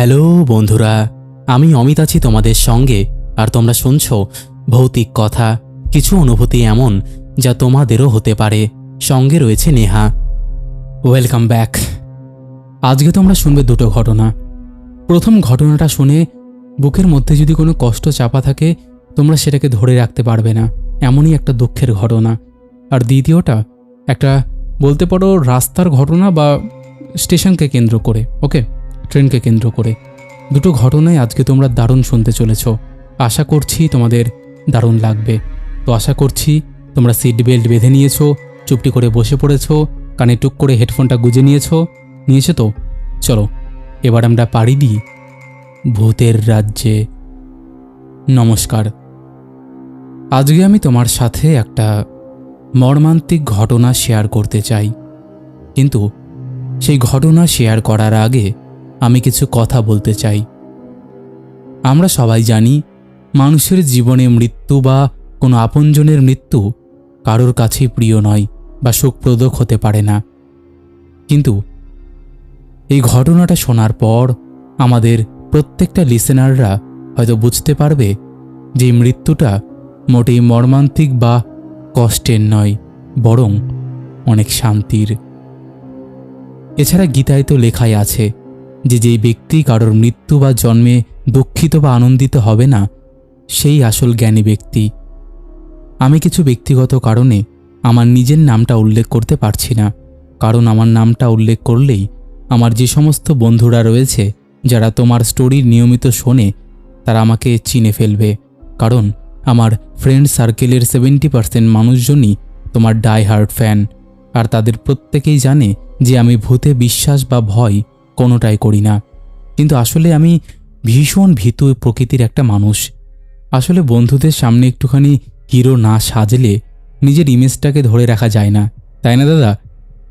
Hello বন্ধুরা, আমি অমিত আছি তোমাদের সঙ্গে, আর তোমরা শুনছ ভৌতিক কথা, কিছু অনুভূতি এমন যা তোমাদেরও হতে পারে। সঙ্গে রয়েছে নেহা। ওয়েলকাম ব্যাক আজকে তোমরা শুনবে দুটো ঘটনা। প্রথম ঘটনাটা শুনে বুকের মধ্যে যদি কোনো কষ্ট চাপা থাকে, তোমরা সেটাকে ধরে রাখতে পারবে না। এমনই একটা দুঃখের ঘটনা। আর দ্বিতীয়টা, একটা বলতে পারো রাস্তার ঘটনা বা স্টেশনকে কেন্দ্র করে, ওকে? ট্রেনকে কেন্দ্র করে। দুটো ঘটনাই আজকে তোমরা দারুণ শুনতে চলেছ। আশা করছি তোমাদের দারুণ লাগবে। তো আশা করছি তোমরা সিট বেল্ট বেঁধে নিয়েছো, চুপটি করে বসে পড়েছো, কানে টুক করে হেডফোনটা গুজে নিয়েছো। নিয়েছো তো? চলো, এবার আমরা পাড়ি দিই ভূতের রাজ্যে। নমস্কার। আজকে আমি তোমার সাথে একটা মর্মান্তিক ঘটনা শেয়ার করতে চাই। কিন্তু সেই ঘটনা শেয়ার করার আগে আমি কিছু কথা বলতে চাই। আমরা সবাই জানি, মানুষের জীবনে মৃত্যু বা কোনো আপনজনের মৃত্যু কারোর কাছেই প্রিয় নয় বা সুখপ্রদক হতে পারে না। কিন্তু এই ঘটনাটা শোনার পর আমাদের প্রত্যেকটা লিসেনাররা হয়তো বুঝতে পারবে যে মৃত্যুটা মোটেই মর্মান্তিক বা কষ্টের নয়, বরং অনেক শান্তির। এছাড়া গীতায় তো লেখাই আছে যে যেই ব্যক্তি কারোর মৃত্যু বা জন্মে দুঃখিত বা আনন্দিত হবে না, সেই আসল জ্ঞানী ব্যক্তি। আমি কিছু ব্যক্তিগত কারণে আমার নিজের নামটা উল্লেখ করতে পারছি না, কারণ আমার নামটা উল্লেখ করলেই আমার যে সমস্ত বন্ধুরা রয়েছে, যারা তোমার স্টোরির নিয়মিত শোনে, তারা আমাকে চিনে ফেলবে, কারণ আমার ফ্রেন্ড সার্কেলের সেভেন্টি পার্সেন্ট মানুষজনই তোমার ডাই হার্ট ফ্যান, আর তাদের প্রত্যেকেই জানে যে আমি ভূতে বিশ্বাস বা ভয় কোনোটাই করি না। কিন্তু আসলে আমি ভীষণ ভীতু প্রকৃতির একটা মানুষ। আসলে বন্ধুদের সামনে একটুখানি হিরো না সাজলে নিজের ইমেজটাকে ধরে রাখা যায় না। তাই না, দাদা?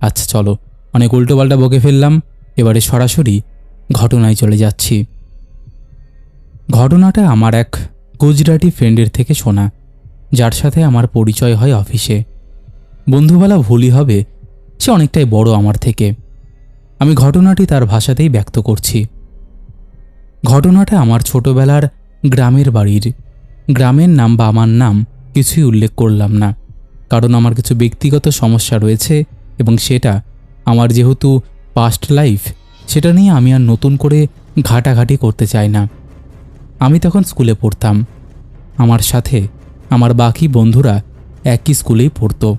আচ্ছা চলো। অনেক উল্টোপাল্টা বকে ফেললাম। এবারে সরাসরি ঘটনায় চলে যাচ্ছি। ঘটনাটা আমার এক গুজরাটি ফ্রেন্ডের থেকে শোনা, যার সাথে আমার পরিচয় হয় অফিসে। বন্ধুবেলা ভুলই হবে, সে অনেকটাই বড় আমার থেকে। আমি ঘটনাটি তার ভাষাতেই ব্যক্ত করছি। ঘটনাটা আমার ছোটবেলার গ্রামের বাড়ির। গ্রামের নাম বা আমার নাম কিছুই উল্লেখ করলাম না। কারণ আমার কিছু ব্যক্তিগত সমস্যা রয়েছে এবং সেটা আমার যেহেতু পাস্ট লাইফ সেটা নিয়ে আমি আর নতুন করে ঘাটাঘাটি করতে চাই না। আমি তখন স্কুলে পড়তাম। আমার সাথে আমার বাকি বন্ধুরা একই স্কুলেই পড়তো।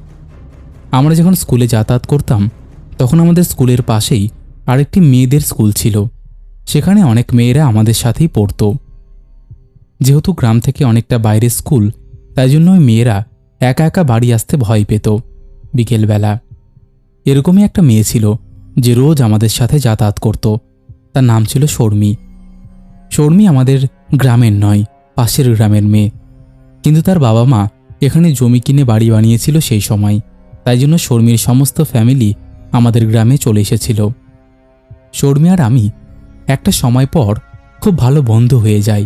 আমরা যখন স্কুলে যাতায়াত করতাম তখন আমাদের স্কুলের পাশেই আরেকটি মেয়েদের স্কুল ছিল। সেখানে অনেক মেয়েরা আমাদের সাথেই পড়তো। যেহেতু গ্রাম থেকে অনেকটা বাইরের স্কুল, তাই জন্য ওই মেয়েরা একা একা বাড়ি আসতে ভয় পেত বিকেলবেলা। এরকমই একটা মেয়ে ছিল, যে রোজ আমাদের সাথে যাতায়াত করত। তার নাম ছিল শর্মী। শর্মী আমাদের গ্রামের নয়, পাশের গ্রামের মেয়ে। কিন্তু তার বাবা মা এখানে জমি কিনে বাড়ি বানিয়েছিল সেই সময়। তাই জন্য শর্মীর সমস্ত ফ্যামিলি আমাদের গ্রামে চলে এসেছিল। শর্মী আর আমি একটা সময় পর খুব ভালো বন্ধু হয়ে যাই।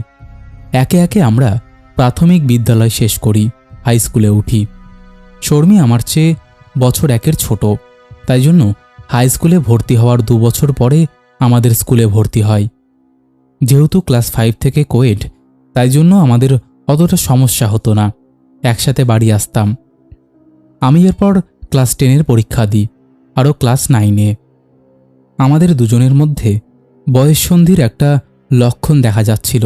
একে একে আমরা প্রাথমিক বিদ্যালয় শেষ করি, হাই স্কুলে উঠি। শর্মী আমার চেয়ে বছর একের ছোট, তাই জন্য হাই স্কুলে ভর্তি হওয়ার দু বছর পরে আমাদের স্কুলে ভর্তি হয়। যেহেতু ক্লাস ফাইভ থেকে কোয়েড তাই জন্য আমাদের অতটা সমস্যা হতো না, একসাথে বাড়ি আসতাম। আমি এরপর ক্লাস টেনের পরীক্ষা দিই। আরও ক্লাস নাইনে। আমাদের দুজনের মধ্যে বয়ঃসন্ধির একটা লক্ষণ দেখা যাচ্ছিল।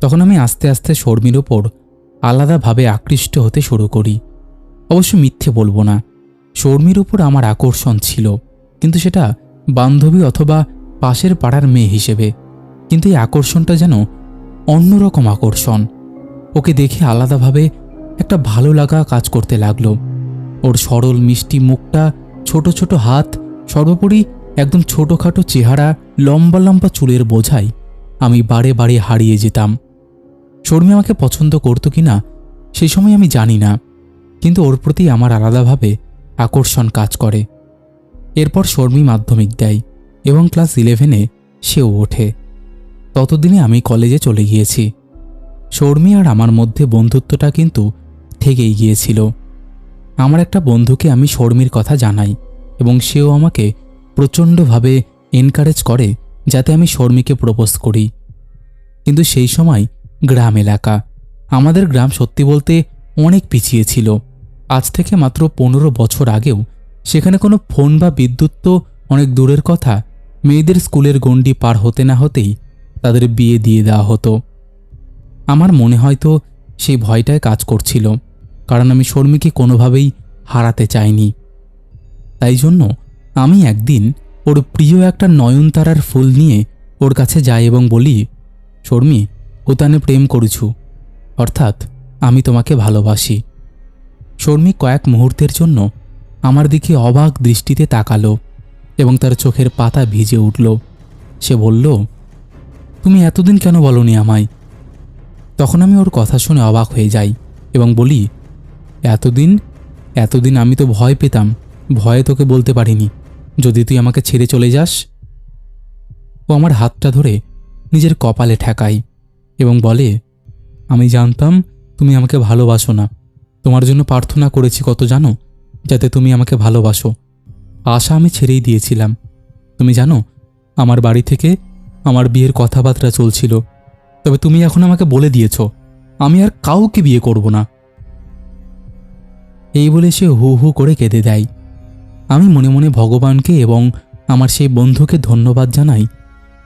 তখন আমি আস্তে আস্তে শর্মির ওপর আলাদাভাবে আকৃষ্ট হতে শুরু করি। অবশ্য মিথ্যে বলব না, শর্মির ওপর আমার আকর্ষণ ছিল, কিন্তু সেটা বান্ধবী অথবা পাশের পাড়ার মেয়ে হিসেবে। কিন্তু এই আকর্ষণটা যেন অন্যরকম আকর্ষণ। ওকে দেখে আলাদাভাবে একটা ভালো লাগা কাজ করতে লাগল। ওর সরল মিষ্টি মুখটা ছোট ছোট হাত, সর্বোপরি একদম ছোটোখাটো চেহারা, লম্বা লম্বা চুলের বোঝাই। আমি বারে বারে হারিয়ে যেতাম। শর্মী আমাকে পছন্দ করতো কি না সেই সময় আমি জানি না। কিন্তু ওর প্রতি আমার আলাদাভাবে আকর্ষণ কাজ করে। এরপর শর্মী মাধ্যমিক দেয় এবং ক্লাস ইলেভেনে সেও ওঠে। ততদিনে আমি কলেজে চলে গিয়েছি। শর্মী আর আমার মধ্যে বন্ধুত্বটা কিন্তু থেকেই গিয়েছিল। আমার একটা বন্ধুকে আমি শর্মির কথা জানাই এবং সেও আমাকে প্রচণ্ডভাবে এনকারেজ করে যাতে আমি শর্মিকে প্রপোজ করি। কিন্তু সেই সময় গ্রাম এলাকা। আমাদের গ্রাম সত্যি বলতে অনেক পিছিয়ে ছিল। আজ থেকে মাত্র পনেরো বছর আগেও সেখানে কোনো ফোন বা বিদ্যুৎ তো অনেক দূরের কথা। মেয়েদের স্কুলের গণ্ডি পার হতে না হতেই তাদের বিয়ে দিয়ে দেওয়া হতো। আমার মনে হয়তো সেই ভয়টায় কাজ করছিল। কারণ আমি শর্মিকে কোনোভাবেই হারাতে চাইনি। তাই জন্য আমি একদিন ওর প্রিয় একটা নয়নতারার ফুল নিয়ে ওর কাছে যাই এবং বলি, শর্মি ও তানে প্রেম করছু। অর্থাৎ আমি তোমাকে ভালোবাসি শর্মি কয়েক মুহূর্তের জন্য আমার দিকে অবাক দৃষ্টিতে তাকালো এবং তার চোখের পাতা ভিজে উঠল। সে বলল, তুমি এতদিন কেন বলনি আমায়? তখন আমি ওর কথা শুনে অবাক হয়ে যাই এবং বলি এতদিন এতদিন আমি তো ভয় পেতাম, ভয়ে তোকে বলতে পারিনি। যদি তুই আমাকে ছেড়ে চলে যাস? ও আমার হাতটা ধরে নিজের কপালে ঠেকায় এবং বলে, আমি জানতাম তুমি আমাকে ভালোবাসো না। তোমার জন্য প্রার্থনা করেছি কত জানো? যাতে তুমি আমাকে ভালোবাসো। আশা আমি ছেড়েই দিয়েছিলাম। তুমি জানো, আমার বাড়ি থেকে আমার বিয়ের কথাবার্তা চলছিল। তবে তুমি এখন আমাকে বলে দিয়েছ। আমি আর কাউকে বিয়ে করব না। এই বলে সে হু হু করে কেঁদে দেয়। আমি মনে মনে ভগবানকে এবং আমার সেই বন্ধুকে ধন্যবাদ জানাই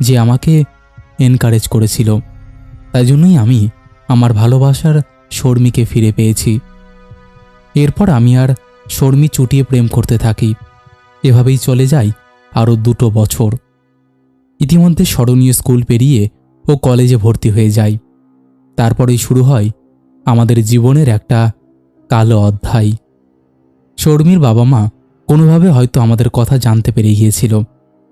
যে আমাকে এনকারেজ করেছিল। তাই জন্যই আমি আমার ভালোবাসার শর্মিকে ফিরে পেয়েছি। এরপর আমি আর শর্মি চুটিয়ে প্রেম করতে থাকি। এভাবেই চলে যাই আরও দুটো বছর। ইতিমধ্যে স্মরণীয় স্কুল পেরিয়ে ও কলেজে ভর্তি হয়ে যায় তারপরেই শুরু হয় আমাদের জীবনের একটা কালো অধ্যায়। শর্মির বাবা মা কোনোভাবে হয়তো আমাদের কথা জানতে পেরে গিয়েছিল,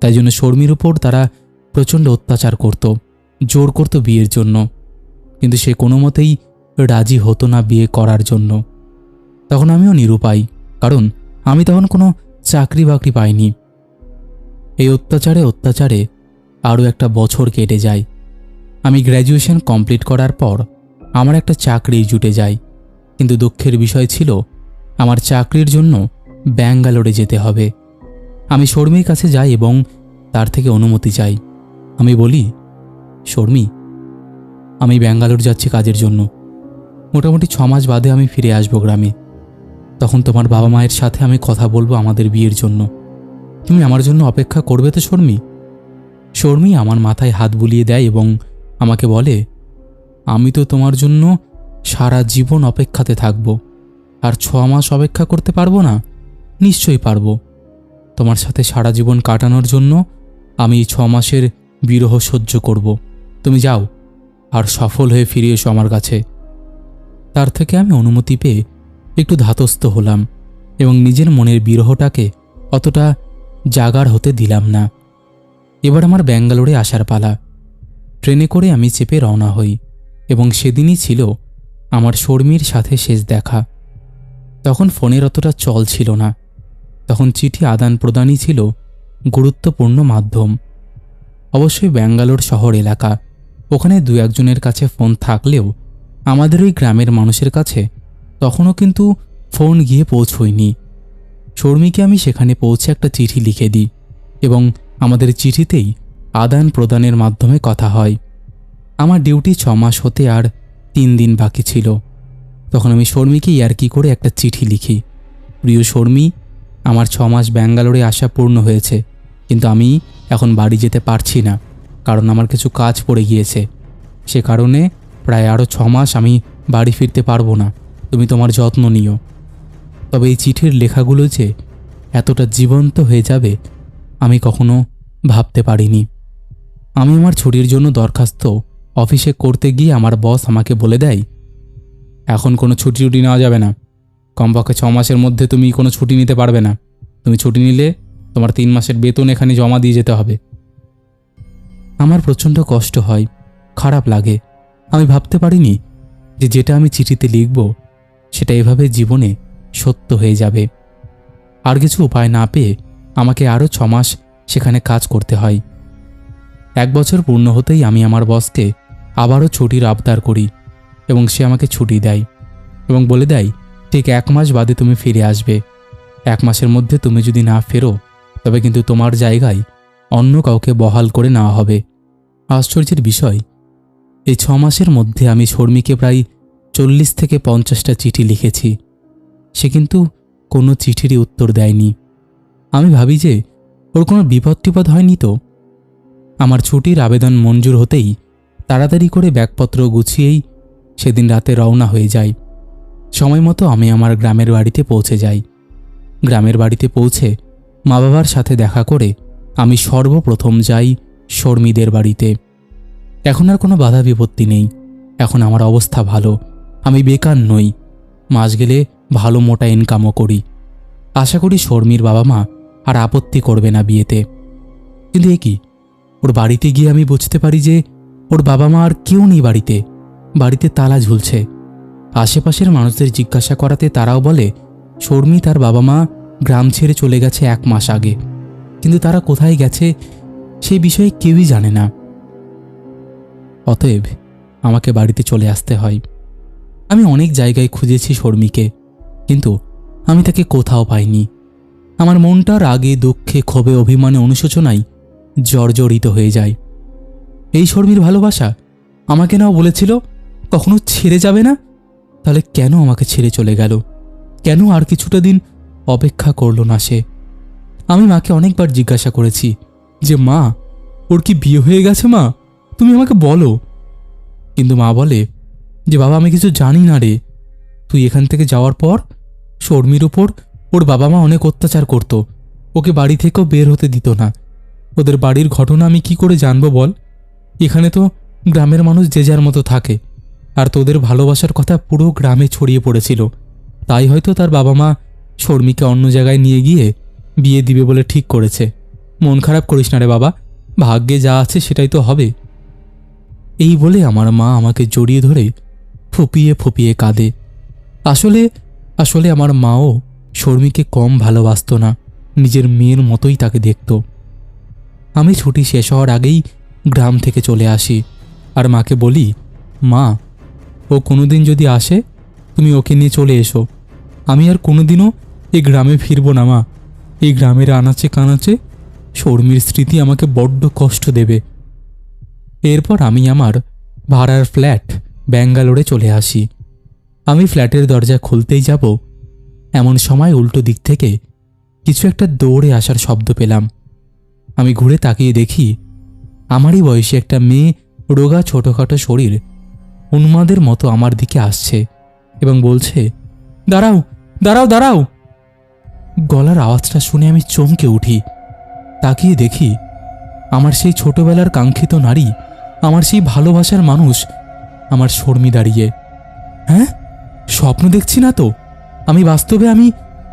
তাই জন্য শর্মির উপর তারা প্রচণ্ড অত্যাচার করত, জোর করত বিয়ের জন্য। কিন্তু সে কোনো মতেই রাজি হতো না বিয়ে করার জন্য। তখন আমিও নিরুপায়, কারণ আমি তখন কোনো চাকরি বাকরি পাইনি। এই অত্যাচারে অত্যাচারে আরও একটা বছর কেটে যায়। আমি গ্র্যাজুয়েশন কমপ্লিট করার পর আমার একটা চাকরি জুটে যায়। কিন্তু দুঃখের বিষয় ছিল, আমার চাকরির জন্য ব্যাঙ্গালোরে যেতে হবে। আমি শর্মির কাছে যাই এবং তার থেকে অনুমতি চাই। আমি বলি, শর্মি, আমি ব্যাঙ্গালোর যাচ্ছি কাজের জন্য। মোটামুটি ছ মাস বাদে আমি ফিরে আসব গ্রামে। তখন তোমার বাবা মায়ের সাথে আমি কথা বলব আমাদের বিয়ের জন্য। তুমি আমার জন্য অপেক্ষা করবে তো, শর্মি? শর্মি আমার মাথায় হাত বুলিয়ে দেয় এবং আমাকে বলে, আমি তো তোমার জন্য সারা জীবন অপেক্ষাতে থাকব। আর ছ মাস অপেক্ষা করতে পারব না? নিশ্চয়ই পারব। তোমার সাথে সারা জীবন কাটানোর জন্য আমি ছ মাসের বিরহ সহ্য করব। তুমি যাও, আর সফল হয়ে ফিরে এসো আমার কাছে। তার থেকে আমি অনুমতি পেয়ে একটু ধাতস্থ হলাম এবং নিজের মনের বিরহটাকে অতটা জাগার হতে দিলাম না। এবার আমার ব্যাঙ্গালোরে আসার পালা। ট্রেনে করে আমি চেপে রওনা হই এবং সেদিনই ছিল আমার শর্মির সাথে শেষ দেখা। তখন ফোনের অতটা চল ছিল না। তখন চিঠি আদান প্রদানই ছিল গুরুত্বপূর্ণ মাধ্যম। অবশ্যই ব্যাঙ্গালোর শহর এলাকা। ওখানে দু একজনের কাছে ফোন থাকলেও আমাদের ওই গ্রামের মানুষের কাছে তখনও কিন্তু ফোন গিয়ে পৌঁছয়নি। শর্মিকে আমি সেখানে পৌঁছে একটা চিঠি লিখে দিই এবং আমাদের চিঠিতেই আদান প্রদানের মাধ্যমে কথা হয়। আমার ডিউটি ছ মাস হতে আর তিন দিন বাকি ছিল। তখন আমি শর্মিকে ইয়ার্কি করে একটা চিঠি লিখি। প্রিয় শর্মি, আমার ছ মাস ব্যাঙ্গালোরে আসা পূর্ণ হয়েছে, কিন্তু আমি এখন বাড়ি যেতে পারছি না, কারণ আমার কিছু কাজ পড়ে গিয়েছে। সে কারণে প্রায় আরও ছ মাস আমি বাড়ি ফিরতে পারব না, তুমি তোমার যত্ন নিও। তবে এই চিঠির লেখাগুলো যে এতটা জীবন্ত হয়ে যাবে, আমি কখনো ভাবতে পারিনি। আমি আমার ছুটির জন্য দরখাস্ত অফিসে করতে গিয়ে আমার বস আমাকে বলে দেয়, এখন কোনো ছুটি টুটি নেওয়া যাবে না। কমপক্ষে ছ মাসের মধ্যে তুমি কোনো ছুটি নিতে পারবে না। তুমি ছুটি নিলে তোমার তিন মাসের বেতন এখানে জমা দিয়ে যেতে হবে। আমার প্রচণ্ড কষ্ট হয়, খারাপ লাগে। আমি ভাবতে পারিনি যে যেটা আমি চিঠিতে লিখব, সেটা এভাবে জীবনে সত্য হয়ে যাবে। আর কিছু উপায় না পেয়ে আমাকে আরও ছ মাস সেখানে কাজ করতে হয়। এক বছর পূর্ণ হতেই আমি আমার বসকে আবারও ছুটির আবদার করি এবং সে আমাকে ছুটি দেয় এবং বলে দেয়, ঠিক এক মাস বাদে তুমি ফিরে আসবে। এক মাসের মধ্যে তুমি যদি না ফেরো, তবে কিন্তু তোমার জায়গায় অন্য কাউকে বহাল করে নেওয়া হবে। আশ্চর্যের বিষয় এই ছ মাসের মধ্যে আমি শর্মীকে প্রায় চল্লিশ থেকে পঞ্চাশটা চিঠি লিখেছি। সে কিন্তু কোনো চিঠিরই উত্তর দেয়নি। আমি ভাবি যে ওর কোনো বিপদ টিপদ হয়নি তো? আমার ছুটির আবেদন মঞ্জুর হতেই তাড়াতাড়ি করে ব্যাগপত্র গুছিয়েই সেদিন রাতে রওনা হয়ে যাই। সময় মতো আমি আমার গ্রামের বাড়িতে পৌঁছে যাই। গ্রামের বাড়িতে পৌঁছে মা বাবার সাথে দেখা করে আমি সর্বপ্রথম যাই শর্মীদের বাড়িতে। এখন আর কোনো বাধা বিপত্তি নেই। এখন আমার অবস্থা ভালো। আমি বেকার নই। মাস গেলে ভালো মোটা ইনকামও করি। আশা করি শর্মীর বাবা মা আর আপত্তি করবে না বিয়েতে। কিন্তু এ কি? ওর বাড়িতে গিয়ে আমি বুঝতে পারি যে ওর বাবা মা আর কেউ নেই বাড়িতে। বাড়িতে তালা ঝুলছে। আশেপাশের মানুষদের জিজ্ঞাসা করাতে তারাও বলে, শর্মী তার বাবা মা গ্রাম ছেড়ে চলে গেছে এক মাস আগে। কিন্তু তারা কোথায় গেছে সেই বিষয়ে কেউই জানে না। অতএব আমাকে বাড়িতে চলে আসতে হয়। আমি অনেক জায়গায় খুঁজেছি শর্মীকে, কিন্তু আমি তাকে কোথাও পাইনি। আমার মনটা রাগে দুঃখে ক্ষোভে অভিমানে অনুশোচনায় জর্জরিত হয়ে যায়। এই শর্মির ভালোবাসা আমাকে নাও বলেছিল, কখনো ছেড়ে যাবে না? তাহলে কেন আমাকে ছেড়ে চলে গেল? কেন আর কিছুটা দিন অপেক্ষা করল না সে? আমি মাকে অনেকবার জিজ্ঞাসা করেছি যে, মা, ওর কি বিয়ে হয়ে গেছে মা? তুমি আমাকে বলো। কিন্তু মা বলে যে, বাবা, আমি কিছু জানি না রে। তুই এখান থেকে যাওয়ার পর শর্মির উপর ওর বাবা মা অনেক অত্যাচার করত। ওকে বাড়ি থেকেও বের হতে দিত না। ওদের বাড়ির ঘটনা আমি কি করে জানব বল? এখানে তো গ্রামের মানুষ যে যার মতো থাকে, আর তোদের ভালোবাসার কথা পুরো গ্রামে ছড়িয়ে পড়েছিল। তাই হয়তো তার বাবা মা শর্মিকে অন্য জায়গায় নিয়ে গিয়ে বিয়ে দিবে বলে ঠিক করেছে। মন খারাপ করিস না রে বাবা, ভাগ্যে যা আছে সেটাই তো হবে। এই বলে আমার মা আমাকে জড়িয়ে ধরে ফুপিয়ে ফুপিয়ে কাঁদে। আসলে আসলে আমার মাও শর্মিকে কম ভালোবাসত না, নিজের মেয়ের মতোই তাকে দেখত। আমি ছুটি শেষ হওয়ার আগেই গ্রাম থেকে চলে আসি। আর মাকে বলি, মা, ও কোনোদিন যদি আসে, তুমি ওকে নিয়ে চলে এসো। আমি আর কোনোদিনও এই গ্রামে ফিরবো না, মা। এই গ্রামের আনাচে কানাচে শর্মির স্মৃতি আমাকে বড্ড কষ্ট দেবে। এরপর আমি আমার ভাড়ার ফ্ল্যাট ব্যাঙ্গালোরে চলে আসি। আমি ফ্ল্যাটের দরজা খুলতেই যাব। এমন সময় উল্টো দিক থেকে কিছু একটা দৌড়ে আসার শব্দ পেলাম। আমি ঘুরে তাকিয়ে দেখি আমারই বয়সী একটা মেয়ে রোগা ছোটোখাটো শরীর। উন্মাদের মতো আমার দিকে আসছে এবং বলছে, দাঁড়াও দাঁড়াও দাঁড়াও! গলার আওয়াজটা শুনে আমি চমকে উঠি। তাকিয়ে দেখি, আমার সেই ছোটবেলার কাঙ্ক্ষিত নারী, আমার সেই ভালোবাসার মানুষ, আমার শর্মি দাঁড়িয়ে। হ্যাঁ? স্বপ্ন দেখছি না তো? আমি বাস্তবে আমি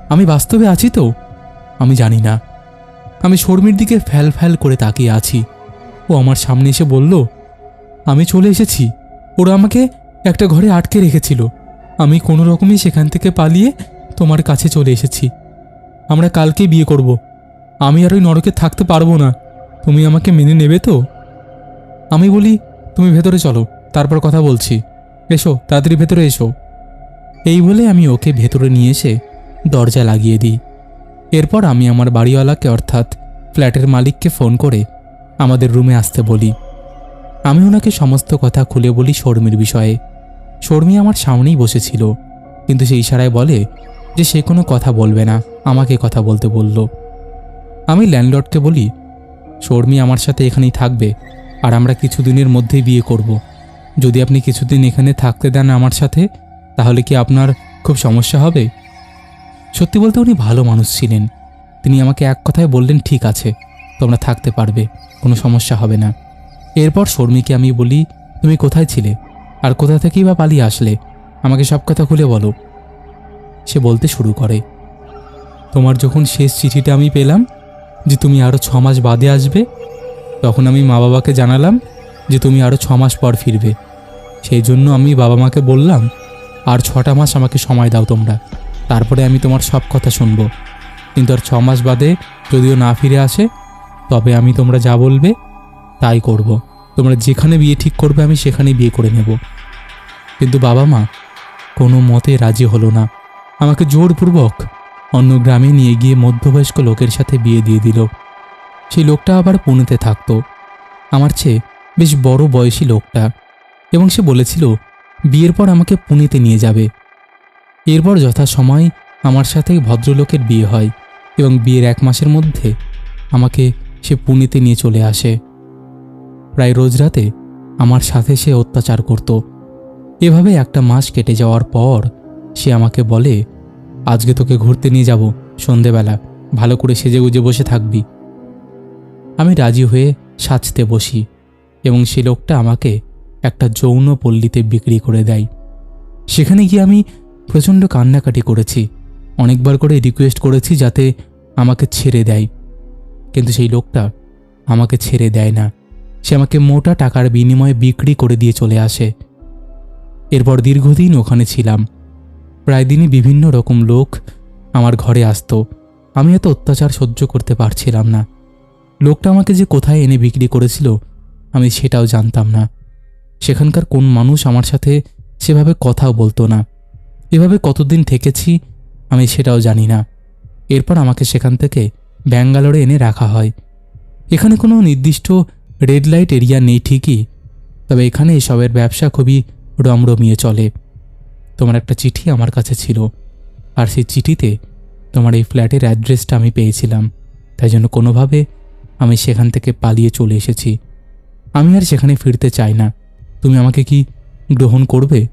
আমি বাস্তবে আছি তো? আমি জানি না। আমি শর্মির দিকে ফ্যাল ফ্যাল করে তাকিয়ে আছি। ও আমার সামনে এসে বলল, আমি চলে এসেছি। ওরা আমাকে একটা ঘরে আটকে রেখেছিল। আমি কোনো রকমই সেখান থেকে পালিয়ে তোমার কাছে চলে এসেছি। আমরা কালকে বিয়ে করব। আমি আর ওই নরকে থাকতে পারব না। তুমি আমাকে মেনে নেবে তো? আমি বলি, তুমি ভেতরে চলো, তারপর কথা বলছি। এসো, তাড়াতাড়ি ভেতরে এসো। এই বলে আমি ওকে ভেতরে নিয়ে এসে দরজা লাগিয়ে দিই। এরপর আমি আমার বাড়িওয়ালাকে, অর্থাৎ ফ্ল্যাটের মালিককে ফোন করে আমাদের রুমে আসতে বলি। আমি ওনাকে সমস্ত কথা খুলে বলি শর্মির বিষয়ে। শর্মি আমার সামনেই বসেছিল, কিন্তু সে ইশারায় বলে যে সে কোনো কথা বলবে না, আমাকে কথা বলতে বলল। আমি ল্যান্ডলর্ডকে বলি, শর্মি আমার সাথে এখানেই থাকবে, আর আমরা কিছুদিনের মধ্যেই বিয়ে করব। যদি আপনি কিছুদিন এখানে থাকতে দেন আমার সাথে, তাহলে কি আপনার খুব সমস্যা হবে? সত্যি বলতে উনি ভালো মানুষ ছিলেন। তিনি আমাকে এক কথায় বললেন, ঠিক আছে, তোমরা থাকতে পারবে। কোনো সমস্যা হবে না। এরপর শর্মিকে আমি বলি, তুমি কোথায় ছিলে? আর কোথা থেকেই বা পালিয়ে আসলে? আমাকে সব কথা খুলে বলো। সে বলতে শুরু করে, তোমার যখন শেষ চিঠিটা আমি পেলাম, যে তুমি আরও ছ মাস বাদে আসবে, তখন আমি মা বাবাকে জানালাম যে তুমি আরও ছ মাস পর ফিরবে। সেই জন্য আমি বাবা মাকে বললাম, আর ছটা মাস আমাকে সময় দাও তোমরা। তারপরে আমি তোমার সব কথা শুনব। কিন্তু আর ছ মাস বাদে যদিও না ফিরে আসে তবে আমি তোমরা যা বলবে, তাই করব। তোমরা যেখানে বিয়ে ঠিক করবে, আমি সেখানেই বিয়ে করে নেব। কিন্তু বাবা মা, কোনো মতে রাজি হলো না। আমাকে জোরপূর্বক অন্য গ্রামে নিয়ে গিয়ে মধ্যবয়স্ক লোকের সাথে বিয়ে দিয়ে দিল। সেই লোকটা আবার পুনেতে থাকতো। আমার চেয়ে বেশ বড় বয়সী লোকটা। এবং সে বলেছিল, বিয়ের পর আমাকে পুনেতে নিয়ে যাবে। এরপর যথাসময় আমার সাথে ভদ্রলোকের বিয়ে হয় এবং বিয়ের এক মাসের মধ্যে আমাকে সে পুনেতে নিয়ে চলে আসে। প্রায় রোজ রাতে আমার সাথে সে অত্যাচার করত। এভাবে একটা মাস কেটে যাওয়ার পর সে আমাকে বলে, আজকে তোকে ঘুরতে নিয়ে যাব সন্ধেবেলা, ভালো করে সেজে গুজে বসে থাকবি। আমি রাজি হয়ে সাজতে বসি এবং সে লোকটা আমাকে একটা যৌন পল্লীতে বিক্রি করে দেয়। সেখানে গিয়ে আমি প্রচণ্ড কান্নাকাটি করেছি। অনেকবার করে রিকোয়েস্ট করেছি যাতে আমাকে ছেড়ে দেয়। কিন্তু সেই লোকটা আমাকে ছেড়ে দেয় না। সে আমাকে মোটা টাকার বিনিময়ে বিক্রি করে দিয়ে চলে আসে। এরপর দীর্ঘদিন ওখানে ছিলাম। প্রায় দিনই বিভিন্ন রকম লোক আমার ঘরে আসতো। আমি এত অত্যাচার সহ্য করতে পারছিলাম না। লোকটা আমাকে যে কোথায় এনে বিক্রি করেছিল, আমি সেটাও জানতাম না। সেখানকার কোন মানুষ আমার সাথে সেভাবে কথাও বলতো না। এভাবে কতদিন থেকেছি আমি সেটাও জানি না। এরপর আমাকে সেখান থেকে ব্যাঙ্গালোরে এনে রাখা হয়। এখানে কোনো নির্দিষ্ট রেড লাইট এরিয়া নেই ঠিকই, তবে এখানে এসবের ব্যবসা খুবই রমরমিয়ে চলে। তোমার একটা চিঠি আমার কাছে ছিল, আর সেই চিঠিতে তোমার এই ফ্ল্যাটের অ্যাড্রেসটা আমি পেয়েছিলাম, তাই জন্য কোনোভাবে আমি সেখান থেকে পালিয়ে চলে এসেছি। আমি আর সেখানে ফিরতে চাই না। তুমি আমাকে কি গ্রহণ করবে?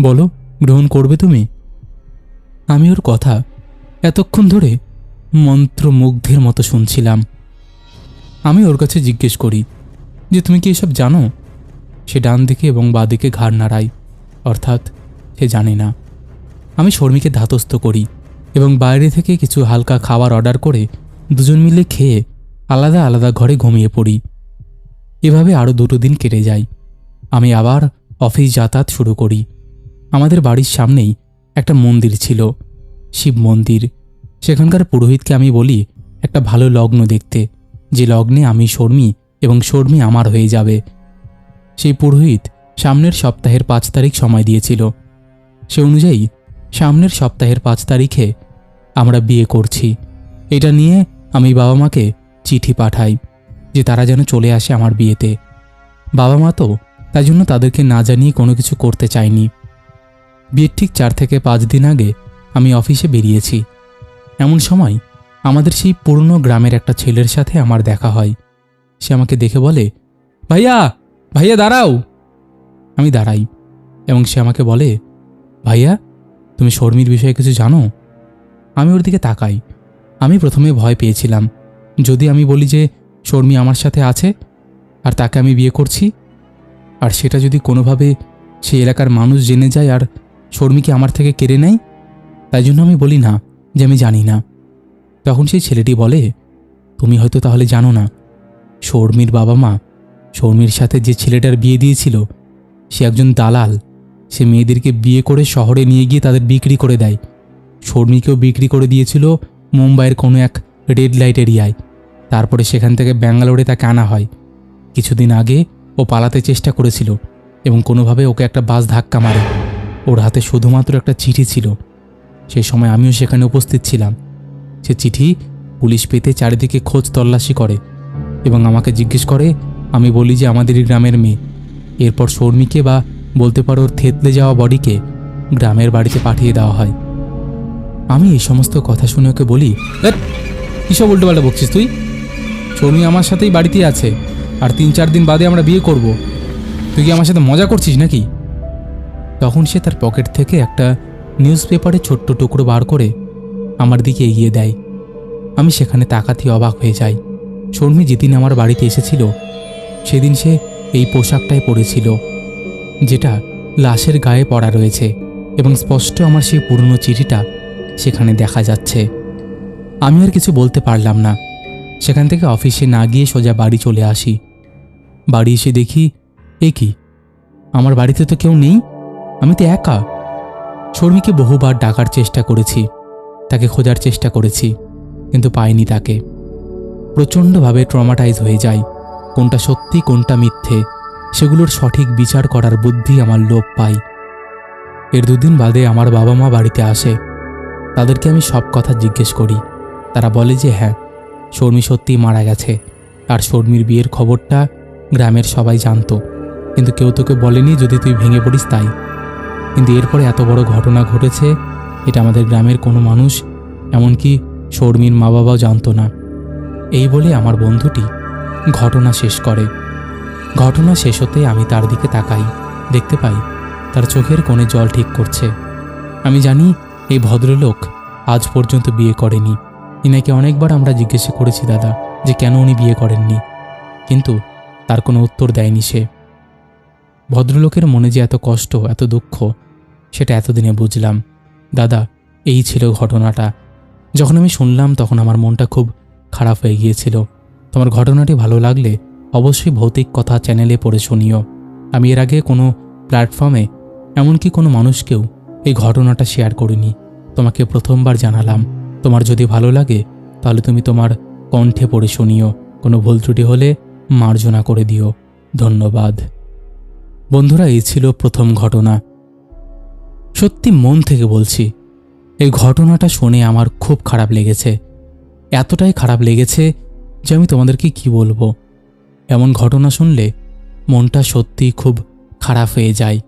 বলো, গ্রহণ করবে তুমি? আমি ওর কথা এতক্ষণ ধরে মন্ত্রমুগ্ধের মতো শুনছিলাম। আমি ওর কাছে জিজ্ঞেস করি, যে তুমি কি এসব জানো? সে ডান দিকে এবং বাঁ দিকে ঘাড় নাড়ায়, অর্থাৎ সে জানে না। আমি শর্মিকে ধাতস্থ করি এবং বাইরে থেকে কিছু হালকা খাবার অর্ডার করে দুজন মিলে খেয়ে আলাদা আলাদা ঘরে ঘুমিয়ে পড়ি। এভাবে আরও দুটো দিন কেটে যায়। আমি আবার অফিস যাতায়াত শুরু করি। আমাদের বাড়ির সামনেই একটা মন্দির ছিল, শিব মন্দির। সেখানকার পুরোহিতকে আমি বলি, একটা ভালো লগ্ন দেখতে। যে লগ্নে আমি শর্মী এবং শর্মী আমার হয়ে যাবে। সেই পুরোহিত সামনের সপ্তাহের পাঁচ তারিখ সময় দিয়েছিল। সে অনুযায়ী সামনের সপ্তাহের পাঁচ তারিখে আমরা বিয়ে করছি। এটা নিয়ে আমি বাবা মাকে চিঠি পাঠাই যে তারা যেন চলে আসে আমার বিয়েতে। বাবা মা তো তাই জন্য তাদেরকে না জানিয়ে কোনো কিছু করতে চাইনি বিয়ের ঠিক চার থেকে পাঁচ দিন আগে আমি অফিসে বেরিয়েছি। এমন সময় আমাদের সেই পুরনো গ্রামের একটা ছেলের সাথে আমার দেখা হয়। সে আমাকে দেখে বলে, ভাইয়া ভাইয়া দাঁড়াও। আমি দাঁড়াই এবং সে আমাকে বলে, ভাইয়া, তুমি শর্মির বিষয়ে কিছু জানো? আমি ওর দিকে তাকাই। আমি প্রথমে ভয় পেয়েছিলাম। যদি আমি বলি যে শর্মি আমার সাথে আছে আর তাকে আমি বিয়ে করছি, আর সেটা যদি কোনোভাবে সেই এলাকার মানুষ জেনে যায় আর শর্মিকে আমার থেকে কেড়ে নেয়, তাই জন্য আমি বলি না। যে আমি জানি না। তখন সেই ছেলেটি বলে, তুমি হয়তো তাহলে জানো না, শর্মির বাবা মা, শর্মির সাথে যে ছেলেটার বিয়ে দিয়েছিল, সে একজন দালাল। সে মেয়েদেরকে বিয়ে করে শহরে নিয়ে গিয়ে তাদের বিক্রি করে দেয়। শর্মিকেও বিক্রি করে দিয়েছিল মুম্বাইয়ের কোনো এক রেড লাইট এরিয়ায়। তারপরে সেখান থেকে ব্যাঙ্গালোরে তাকে আনা হয়। কিছুদিন আগে ও পালাতে চেষ্টা করেছিল এবং কোনোভাবে ওকে একটা বাস ধাক্কা মারে। ওর হাতে শুধুমাত্র একটা চিঠি ছিল। সেই সময় আমিও সেখানে উপস্থিত ছিলাম। সে চিঠি পুলিশ পেতে চারিদিকে খোঁজ তল্লাশি করে এবং আমাকে জিজ্ঞেস করে আমি বলি যে আমাদের গ্রামের মেয়ে। এরপর শর্মিকে বা বলতে পারো ওর থেতলে যাওয়া বডিকে গ্রামের বাড়িতে পাঠিয়ে দেওয়া হয়। আমি এই সমস্ত কথা শুনে ওকে বলি "ধ্যাৎ, কিসব উল্টোপাল্টা বকছিস তুই? শর্মি আমার সাথেই বাড়িতেই আছে আর তিন চার দিন বাদে আমরা বিয়ে করব। তুই কি আমার সাথে মজা করছিস নাকি? তখন সে তার পকেট থেকে একটা নিউজ পেপারে ছোট্ট টুকরো বার করে আমার দিকে এগিয়ে দেয়। আমি সেখানে তাকাতে অবাক হয়ে যাই। শর্মি যেদিন আমার বাড়িতে এসেছিল, সেদিন সে এই পোশাকটাই পরেছিল যেটা লাশের গায়ে পড়া রয়েছে এবং স্পষ্ট আমার সেই পুরনো চিঠিটা সেখানে দেখা যাচ্ছে। আমি আর কিছু বলতে পারলাম না। সেখান থেকে অফিসে না গিয়ে সোজা বাড়ি চলে আসি। বাড়ি এসে দেখি, এ কি? আমার বাড়িতে তো কেউ নেই? আমি তো একা। শর্মিকে বহুবার ডাকার চেষ্টা করেছি, তাকে খোঁজার চেষ্টা করেছি, কিন্তু পাইনি তাকে। প্রচণ্ডভাবে ট্রমাটাইজ হয়ে যায় কোনটা সত্যি, কোনটা মিথ্যে, সেগুলোর সঠিক বিচার করার বুদ্ধি আমার লোপ পাই। এর দুদিন বাদে আমার বাবা মা বাড়িতে আসে। তাদেরকে আমি সব কথা জিজ্ঞেস করি। তারা বলে যে হ্যাঁ শর্মি সত্যিই মারা গেছে। আর শর্মির বিয়ের খবরটা গ্রামের সবাই জানতো। কিন্তু কেউ তোকে বলেনি যদি তুই ভেঙে পড়িস তাই। কিন্তু এরপরে এত বড় ঘটনা ঘটেছে, এটা আমাদের গ্রামের কোনো মানুষ, এমনকি শর্মির মা বাবাও জানতো না। এই বলে আমার বন্ধুটি ঘটনা শেষ করে। ঘটনা শেষ হতে আমি তার দিকে তাকাই, দেখতে পাই তার চোখের কোণে জল ঠিক করছে। আমি জানি এই ভদ্রলোক আজ পর্যন্ত বিয়ে করেনি। ইনাকে অনেকবার আমরা জিজ্ঞাসা করেছি, দাদা, যে কেন উনি বিয়ে করেননি? কিন্তু তার কোনো উত্তর দেয়নি সে। ভদ্রলোকের মনে যে এত কষ্ট, এত দুঃখ, সেটা এতদিনে বুঝলাম। দাদা, এই ছিল ঘটনাটা। যখন আমি শুনলাম, তখন আমার মনটা খুব খারাপ হয়ে গিয়েছিল। তোমার ঘটনাটি ভালো লাগলে অবশ্যই ভৌতিক কথা চ্যানেলে পড়ে শুনিও। আমি এর আগে কোনো প্ল্যাটফর্মে, এমনকি কোনো মানুষকেও এই ঘটনাটা শেয়ার করিনি। তোমাকে প্রথমবার জানালাম। তোমার যদি ভালো লাগে, তাহলে তুমি তোমার কণ্ঠে পড়ে শুনিও। কোনো ভুল ত্রুটি হলে মার্জনা করে দিও। ধন্যবাদ। বন্ধুরা, এই ছিল প্রথম ঘটনা। সত্যি মন থেকে বলছি, এই ঘটনাটা শুনে আমার খুব খারাপ লেগেছে। এতটাই খারাপ লেগেছে যে আমি তোমাদেরকে কি বলব? এমন ঘটনা শুনলে মনটা সত্যি খুব খারাপ হয়ে যায়।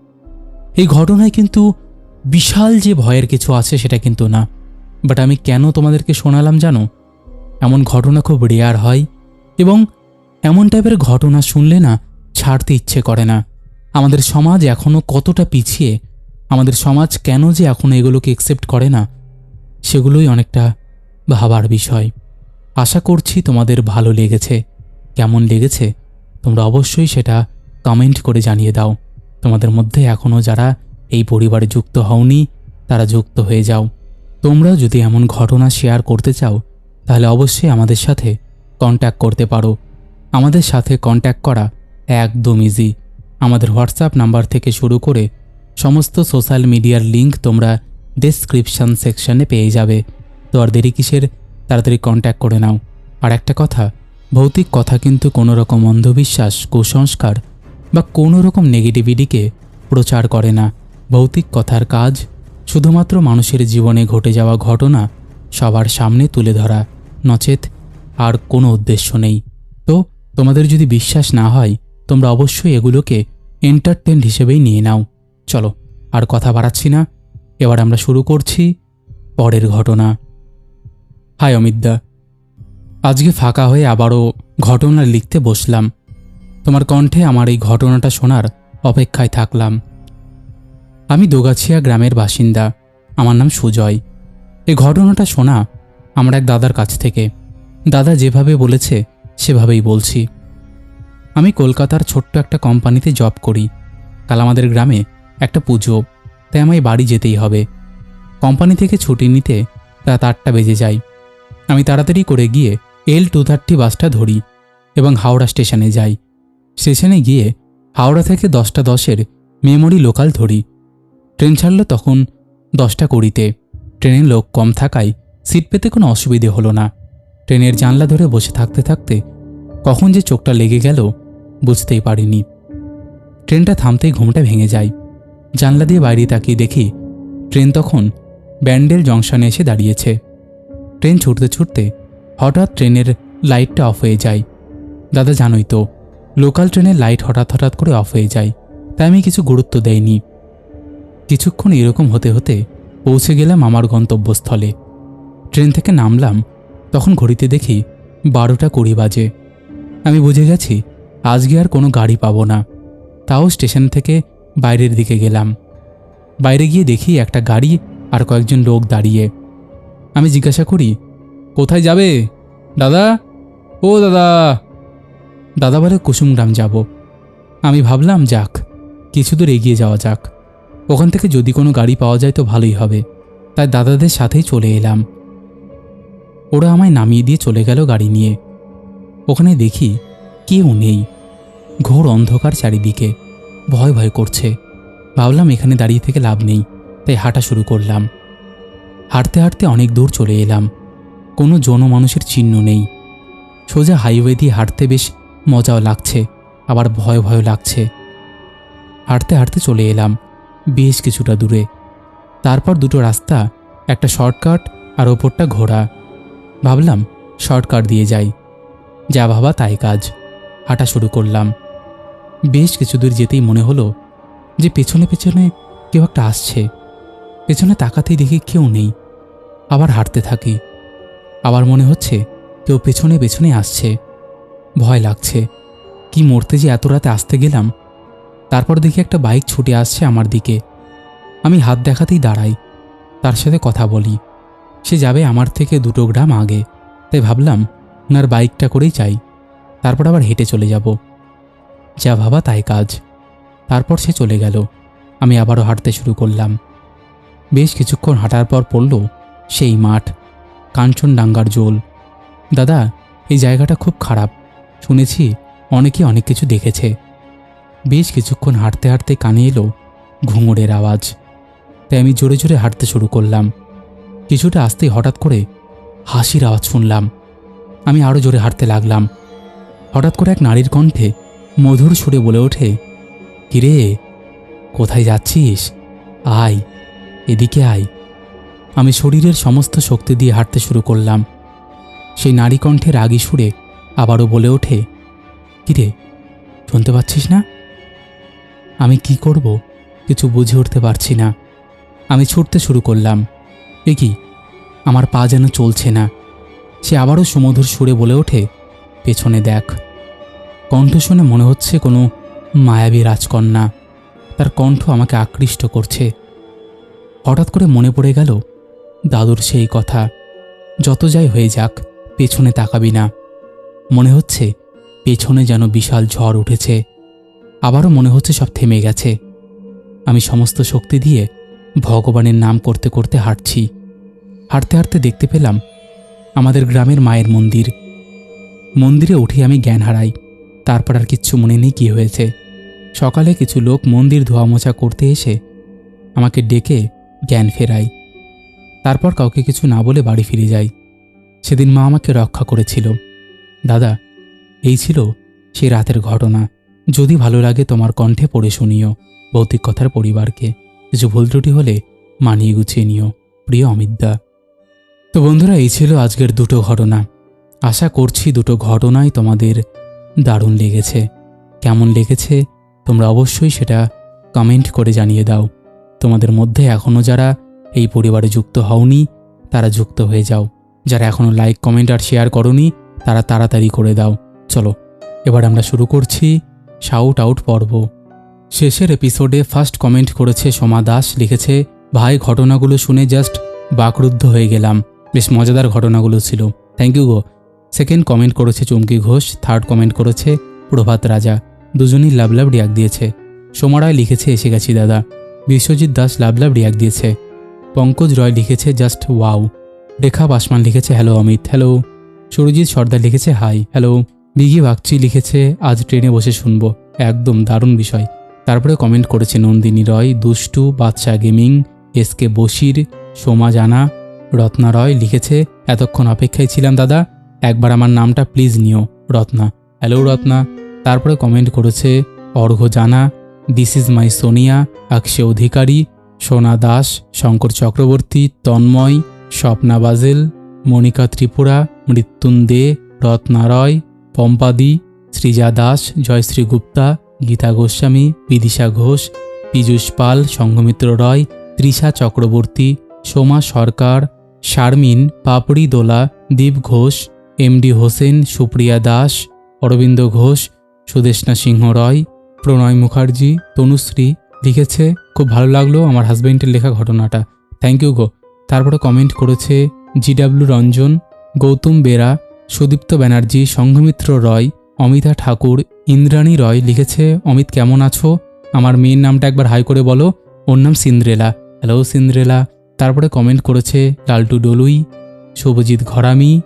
এই ঘটনায় কিন্তু বিশাল যে ভয়ের কিছু আছে সেটা কিন্তু না। বাট আমি কেন তোমাদেরকে শোনালাম জানো? এমন ঘটনা খুব রেয়ার হয় এবং এমন টাইপের ঘটনা শুনলে না, ছাড়তে ইচ্ছে করে না। আমাদের সমাজ এখনও কতটা পিছিয়ে, আমাদের সমাজ কেন যে এখনও এগুলোকে একসেপ্ট করে না, সেগুলোই অনেকটা ভাবার বিষয়। আশা করছি তোমাদের ভালো লেগেছে। কেমন লেগেছে, তোমরা অবশ্যই সেটা কমেন্ট করে জানিয়ে দাও। তোমাদের মধ্যে এখনও যারা এই পরিবারে যুক্ত হওনি, তারা যুক্ত হয়ে যাও। তোমরা যদি এমন ঘটনা শেয়ার করতে চাও, তাহলে অবশ্যই আমাদের সাথে কন্ট্যাক্ট করতে পারো। আমাদের সাথে কন্ট্যাক্ট করা একদম ইজি আমাদের হোয়াটসঅ্যাপ নাম্বার থেকে শুরু করে সমস্ত সোশ্যাল মিডিয়ার লিঙ্ক তোমরা ডেসক্রিপশন সেকশনে পেয়ে যাবে। তো আর দেরি কিসের? তাড়াতাড়ি কন্ট্যাক্ট করে নাও। আর একটা কথা, ভৌতিক কথা কিন্তু কোনো রকম অন্ধবিশ্বাস, কুসংস্কার বা কোনো রকম নেগেটিভিটিকে প্রচার করে না। ভৌতিক কথার কাজ শুধুমাত্র মানুষের জীবনে ঘটে যাওয়া ঘটনা সবার সামনে তুলে ধরা, নচেত আর কোনো উদ্দেশ্য নেই। তো তোমাদের যদি বিশ্বাস না হয় তোমরা অবশ্যই এগুলোকে এন্টারটেন হিসেবেই নিয়ে নাও। চলো, আর কথা বাড়াচ্ছি না। এবার আমরা শুরু করছি পরের ঘটনা। হাই অমিতদা, আজকে ফাঁকা হয়ে আবারও ঘটনা লিখতে বসলাম। তোমার কণ্ঠে আমার এই ঘটনাটা শোনার অপেক্ষায় থাকলাম। আমি দোগাছিয়া গ্রামের বাসিন্দা, আমার নাম সুজয়। এই ঘটনাটা শোনা আমার এক দাদার কাছ থেকে। দাদা যেভাবে বলেছে, সেভাবেই বলছি। আমি কলকাতার ছোট্ট একটা কোম্পানিতে জব করি। কাল আমাদের গ্রামে একটা পুজো, তাই আমায় বাড়ি যেতেই হবে। কোম্পানি থেকে ছুটি নিতে রাত আটটা বেজে যায়। আমি তাড়াতাড়ি করে গিয়ে এল টু থার্টি বাসটা ধরি এবং হাওড়া স্টেশনে যাই। স্টেশনে গিয়ে হাওড়া থেকে দশটা দশের মেমোরি লোকাল ধরি। ট্রেন ছাড়ল তখন দশটা কুড়িতে। ট্রেনের লোক কম থাকায় সিট পেতে কোনো অসুবিধে হলো না। ট্রেনের জানলা ধরে বসে থাকতে থাকতে কখন যে চোখটা লেগে গেল বুঝতেই পারিনি। ট্রেনটা থামতেই ঘুমটা ভেঙে যায়। জানলা দিয়ে বাইরে তাকিয়ে দেখি ট্রেন তখন ব্যান্ডেল জংশনে এসে দাঁড়িয়েছে। ট্রেন ছুটতে ছুটতে হঠাৎ ট্রেনের লাইটটা অফ হয়ে যায়। দাদা জানোই তো, লোকাল ট্রেনের লাইট হঠাৎ হঠাৎ করে অফ হয়ে যায়, তাই আমি কিছু গুরুত্ব দেইনি। কিছুক্ষণ এরকম হতে হতে পৌঁছে গেলাম আমার গন্তব্যস্থলে। ট্রেন থেকে নামলাম, তখন ঘড়িতে দেখি বারোটা কুড়ি বাজে। আমি বুঝে গেছি আজকে আর কোনো গাড়ি পাবো না। তাও স্টেশন থেকে বাইরের দিকে গেলাম। বাইরে গিয়ে দেখি একটা গাড়ি আর কয়েকজন লোক দাঁড়িয়ে। আমি জিজ্ঞাসা করি, কোথায় যাবে? দাদা? ও দাদা। দাদা বলে কুসুমগ্রাম যাব। আমি ভাবলাম, যাক, কিছু দূর এগিয়ে যাওয়া যাক। ওখান থেকে যদি কোনো গাড়ি পাওয়া যায় তো ভালোই হবে। তাই দাদাদের সাথেই চলে এলাম। ওরা আমায় নামিয়ে দিয়ে চলে গেল গাড়ি নিয়ে। ওখানে দেখি কেউ নেই। ঘোর অন্ধকার চারিদিকে। ভয় ভয় করছে। ভাবলাম এখানে দাঁড়িয়ে থেকে লাভ নেই, তাই হাঁটা শুরু করলাম। হাঁটতে হাঁটতে অনেক দূর চলে এলাম। কোনো জনমানুষের চিহ্ন নেই। সোজা হাইওয়ে দিয়ে হাঁটতে বেশ মজাও লাগছে, আবার ভয় ভয় লাগছে। হাঁটতে হাঁটতে চলে এলাম, বেশ কিছুটা দূরে। তারপর দুটো রাস্তা, একটা শর্টকাট আর ওপরটা ঘোড়া। ভাবলাম, শর্টকাট দিয়ে যাই। যা ভাবা তাই কাজ। হাঁটা শুরু করলাম। বেশ কিছু দূর যেতেই মনে হলো যে পেছনে পেছনে কেউ একটা আসছে। পেছনে তাকাতেই দেখি কেউ নেই। আবার হাঁটতে থাকি। আবার মনে হচ্ছে কেউ পেছনে পেছনে আসছে। ভয় লাগছে, কি মরতে যে এত রাতে আসতে গেলাম। তারপর দেখি একটা বাইক ছুটে আসছে আমার দিকে। আমি হাত দেখাতেই দাঁড়াই, তার সাথে কথা বলি। সে যাবে আমার থেকে দুটো গ্রাম আগে, তাই ভাবলাম ওনার বাইকটা করেই চাই তারপর আবার হেঁটে চলে যাব। যা ভাবা তাই কাজ। তারপর সে চলে গেল। আমি আবারও হাঁটতে শুরু করলাম। বেশ কিছুক্ষণ হাঁটার পর পড়ল সেই মাঠ, কাঞ্চনডাঙ্গার জোল। দাদা, এই জায়গাটা খুব খারাপ। শুনেছি অনেকে অনেক কিছু দেখেছে। বেশ কিছুক্ষণ হাঁটতে হাঁটতে কানে এলো ঘুঙুরের আওয়াজ। তাই আমি জোরে জোরে হাঁটতে শুরু করলাম। কিছুটা আসতেই হঠাৎ করে হাসির আওয়াজ শুনলাম। আমি আরও জোরে হাঁটতে লাগলাম। হঠাৎ করে এক নারীর কণ্ঠে মধুর সুরে বলে ওঠে, কিরে, কোথায় যাচ্ছিস? আয়, এদিকে আয়। আমি শরীরের সমস্ত শক্তি দিয়ে হাঁটতে শুরু করলাম। সেই নারী কণ্ঠের আগি সুরে আবারও বলে ওঠে, কিরে, শুনতে পাচ্ছিস না? আমি কি করব? কিছু বুঝে উঠতে পারছি না। আমি ছুটতে শুরু করলাম। এ কি? আমার পা যেন চলছে না। সে আবারও সুমধুর সুরে বলে ওঠে, পেছনে দেখ। কণ্ঠ শুনে মনে হচ্ছে কোনো মায়াবী রাজকন্যা। তার কণ্ঠ আমাকে আকৃষ্ট করছে। হঠাৎ করে মনে পড়ে গেল, দাদুর সেই কথা, যত যাই হয়ে যাক, পেছনে তাকাবি না। মনে হচ্ছে পেছনে যেন বিশাল ঝড় উঠেছে। আবারও মনে হচ্ছে সব থেমে গেছে। আমি সমস্ত শক্তি দিয়ে ভগবানের নাম করতে করতে হাঁটছি। হাঁটতে হাঁটতে দেখতে পেলাম আমাদের গ্রামের মায়ের মন্দির। মন্দিরে উঠে আমি জ্ঞান হারাই। তারপর আর কিচ্ছু মনে নেই কী হয়েছে। সকালে কিছু লোক মন্দির ধোয়া মোছা করতে এসে আমাকে ডেকে জ্ঞান ফেরাই তারপর কাউকে কিছু না বলে বাড়ি ফিরে যাই। সেদিন মা আমাকে রক্ষা করেছিল। দাদা, এই ছিল সেই রাতের ঘটনা। যদি ভালো লাগে তোমার কণ্ঠে পড়ে শুনিও, ভৌতিক কথার পরিবারকে। কিছু ভুল ত্রুটি হলে মানিয়ে গুছিয়ে নিও, প্রিয় অমিতদা। তো বন্ধুরা, এই ছিল আজকের দুটো ঘটনা। আশা করছি দুটো ঘটনাই তোমাদের দারুণ লেগেছে। কেমন লেগেছে? তোমরা অবশ্যই সেটা কমেন্ট করে জানিয়ে দাও। তোমাদের মধ্যে এখনও যারা এই পরিবারে যুক্ত হওনি, তারা যুক্ত হয়ে যাও। যারা এখনও লাইক কমেন্ট আর শেয়ার করনি, তারা তাড়াতাড়ি করে দাও। চলো, এবার আমরা শুরু করছি শাউট আউট পর্ব। শেষের এপিসোডে ফার্স্ট কমেন্ট করেছে সোমা দাস, লিখেছে, ভাই, ঘটনাগুলো শুনে জাস্ট বাকরুদ্ধ হয়ে গেলাম। বেশ মজাদার ঘটনাগুলো ছিল। থ্যাংক ইউ গো। সেকেন্ড কমেন্ট করেছে চুমকি ঘোষ, থার্ড কমেন্ট করেছে প্রভাত রাজা। দুজনই লাভ লাভ রিয়াক দিয়েছে। সোমারায় লিখেছে, এসে গেছি দাদা। বিশ্বজিৎ দাস লাভ লাভ রিয়াক দিয়েছে। পঙ্কজ রয় লিখেছে, জাস্ট ওয়াও। রেখা পাসমান লিখেছে, হ্যালো অমিত, হ্যালো। সুরজিৎ সর্দার লিখেছে, হাই, হ্যালো। বিগি বাগচি লিখেছে, আজ ট্রেনে বসে শুনব। একদম দারুণ বিষয়। তারপরে কমেন্ট করেছে Nandini Roy, Dushtu Badshah gaming, S K Bashir, Soma Jana, Ratna Roy লিখেছে, এতক্ষণ অপেক্ষায় ছিলাম দাদা। একবার আমার নামটা প্লিজ নিও রত্না। হ্যালো রত্না। তারপরে কমেন্ট করেছে Arghya Jana this is my Sonia Akshay Adhikari Sona Das Shankar Chakraborty Tanmoy Swapna Vezel Monika Tripura মৃত্যুন De Ratna Roy পম্পাদি সৃজা দাস জয়শ্রী গুপ্তা গীতা গোস্বামী বিদিশা ঘোষ পীযূষ পাল সংঘমিত্র রয় তৃষা চক্রবর্তী সোমা সরকার শারমিন পাপড়ি দোলা দীপ ঘোষ এমডি হোসেন, সুপ্রিয়া দাস, অরবিন্দ ঘোষ, সুদেষ্ণা সিংহ রয়, প্রণয় মুখার্জি, তনুশ্রী লিখেছে। খুব ভালো লাগল আমার হাজব্যান্ডের লেখা ঘটনাটা। থ্যাংক ইউ গো। তারপরে কমেন্ট করেছে জিডাব্লিউ রঞ্জন, গৌতম বেরা, সুদীপ্ত ব্যানার্জি, সংঘমিত্র রয়, অমিতা ঠাকুর, ইন্দ্রাণী রয় লিখেছে। অমিত, কেমন আছো? আমার মেয়ের নামটা একবার হাই করে বলো। ওর নাম সিন্দ্রেলা। হ্যালো সিন্দ্রেলা। তারপরে কমেন্ট করেছে লালটু ডলুই, শুভজিৎ ঘরামি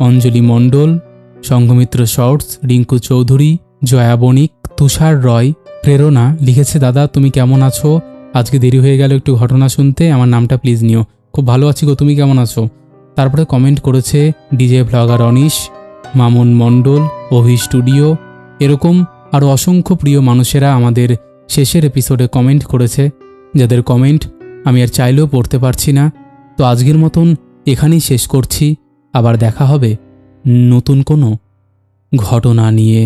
অঞ্জলি মণ্ডল সংঘমিত্র শর্টস, রিঙ্কু চৌধুরী, জয়া বণিক, তুষার রয়, প্রেরণা লিখেছে, দাদা, তুমি কেমন আছো? আজকে দেরি হয়ে গেল একটু ঘটনা শুনতে, আমার নামটা প্লিজ নিও। খুব ভালো আছি গো, তুমি কেমন আছো? তারপরে কমেন্ট করেছে DJ vlogger Anish, Mamun Mondal, Abhi studio. এরকম আরও অসংখ্য প্রিয় মানুষেরা আমাদের শেষের এপিসোডে কমেন্ট করেছে, যাদের কমেন্ট আমি আর চাইলেও পড়তে পারছি না। তো আজকের মতন এখানেই শেষ করছি। আবার দেখা হবে নতুন কোনো ঘটনা নিয়ে।